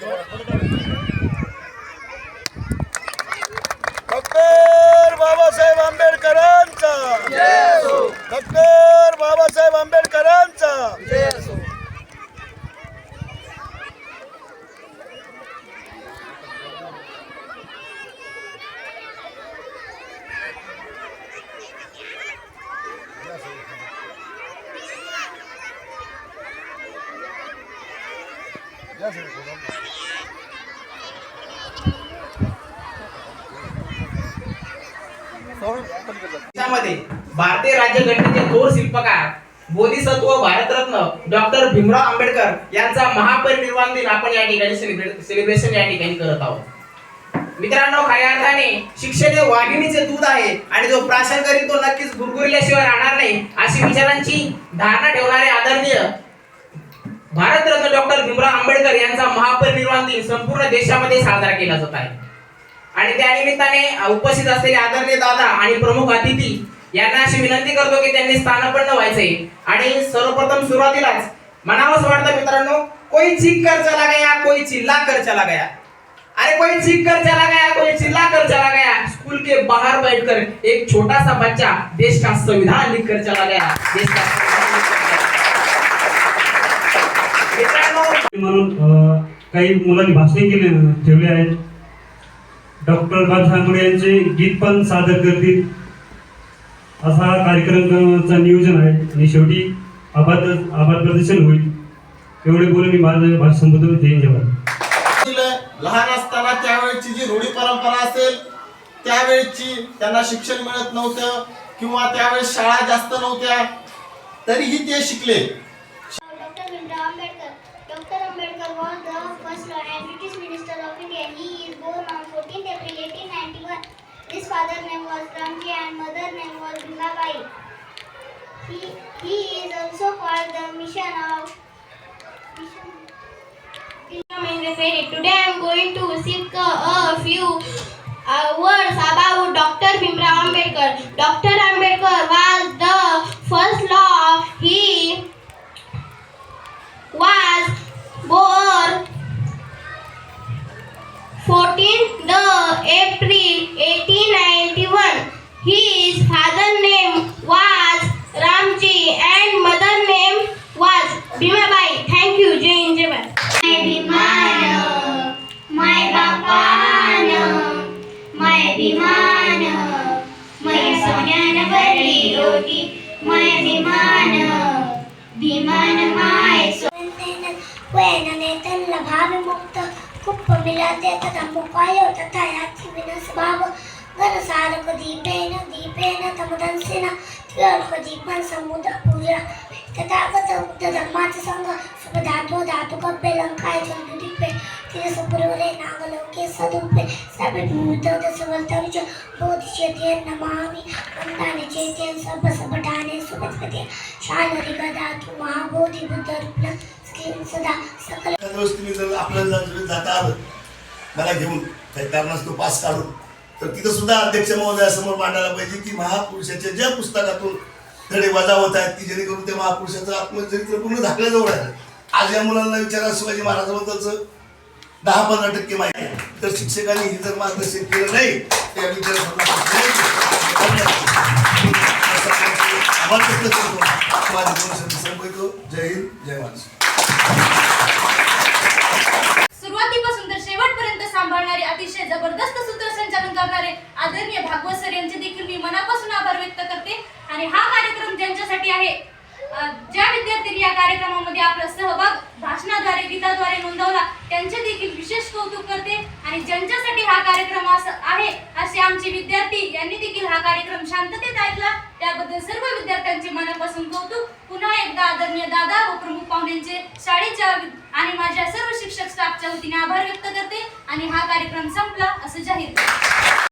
Doctor त्यामध्ये भारतीय राज्यघटनेचे थोर शिल्पकार बोधिसत्व भारतरत्न डॉक्टर भीमराव आंबेडकर यांचा महापरिनिर्वाण दिन आपण या ठिकाणी सेलिब्रेशन या ठिकाणी करत आहोत. मित्रांनो खऱ्या अर्थाने शिक्षण हे वाघिणीचे दूध आहे आणि जो प्राशन करील तो नक्कीच गुरगुरल्याशिवाय राहणार नाही अशी विचारांची धारणा ठेवणारे आदरणीय भारतरत्न आंबेडकर यांचा महापरिनिर्वाण दिन संपूर्ण देशामध्ये साजरा केला जात आहे. आणि त्या निमित्ताने उपस्थित असलेले आदरणीय दादा आणि प्रमुख अतिथी यांना अशी विनंती करतो की त्यांनी स्थानपन्न व्हायचंय. आणि सर्वप्रथम सुरुवातीलाच मनावंच वाटतं मित्रांनो कोई चीख कर चला गया कोई चिल्ला कर चला गया. अरे कोई चीख कर चला गया कोई चिल्ला कर चला गया. स्कूल के बाहर बैठकर एक छोटा सा बच्चा देश का संविधान लिख कर चला गया. देश का संविधान लिख कर चला गया. मित्रांनो म्हणून काही मुलांनी भाषणे केले ठेवले आहेत. डॉक्टर बाबासाहेब आंबेडकर यांचे गीत पण सादर करतील. असा हा कार्यक्रमाचं नियोजन आहे. आणि शेवटी आभार आभार प्रदर्शन होईल. एवढे बोलून मी माझं भाषण संबोधन जय जवान लहान असताना त्यावेळेची जी रूढी परंपरा असेल त्यावेळेची त्यांना शिक्षण मिळत नव्हतं किंवा त्यावेळेस शाळा जास्त नव्हत्या तरीही ते शिकले. His father name was Ramji and mother name was Bhimabai. He, he is also called the mission of mission. Today I am going to speak a few uh, words about Dr. Bhimrao Ambedkar. Dr. Ambedkar was the first law. He was born 14th the April His father name was Ramji and mother name was Bhimabai. Thank you, Jai Hind, Jai Bharat. My Bhimana, my Bapana, my Bhimana, my सोन्यानं भरली रोटी my Bhimana, Bhimana my वैनने त्यांना भाविमुक्त कुप्प मिळते तथा मुकाय तथा याची Venus भाव गणसारक दीपेन दीपेन तमदंसेन तिळक दीपन समुद्र पूजा तथागत बुद्ध धर्माचा संघ शुभ धातु धातु कप्पे लंकाय चंदू दीपे तिरस पुरवरे नागलोके सदुपे सबे भूत दसवंतविच बोधिचे ते नमामि वंदाने चेतेन सब सबठाने सुगतपते शालरी गदा तू महाबोधी बुद्ध रूपन स्क्रीन सदा सकल एखाद्या वेळेस तुम्ही जर आपल्याला जर जाता आलं मला घेऊन काही कारणास्तव पास काढून तर तिथं सुद्धा अध्यक्ष महोदयासमोर मांडायला पाहिजे की महापुरुषाच्या ज्या पुस्तकातून धडे वजावत आहेत की जेणेकरून त्या महापुरुषाचं आत्मचरित्र पूर्ण झाकल्याजवळ आहे. आज या मुलांना विचारा शिवाजी महाराजांबद्दलचं दहा पंधरा टक्के माहिती आहे. तर शिक्षकांनी हे जर मार्गदर्शन केलं नाही त्या विद्यार्थ्यांना जय हिंद जय महाराष्ट्र. सुरुवातीपासून तर शेवटपर्यंत सांभाळणारी अतिशय जबरदस्त सूत्रसंचालन करणारे आदरणीय भागवत सर यांचे देखील मी मनापासून आभार व्यक्त करते आणि हा कार्यक्रम आहे. ज्या विद्यार्थ्यांनी या कार्यक्रमामध्ये आपला सहभाग भाषणाद्वारे गीताद्वारे नोंदवला त्यांचे देखील विशेष कौतुक करते आणि ज्यांच्यासाठी हा कार्यक्रम आहे असे आमचे विद्यार्थी यांनी देखील हा कार्यक्रम शांततेत ऐकला. त्याबद्दल सर्व विद्यार्थ्यांचे मनापासून कौतुक. पुन्हा एकदा आदरणीय दादा व प्रमुख पाहुण्यांचे शाळेच्या आणि माझ्या सर्व शिक्षक स्टाफच्या वतीने आभार व्यक्त करते आणि हा कार्यक्रम संपला असं जाहीर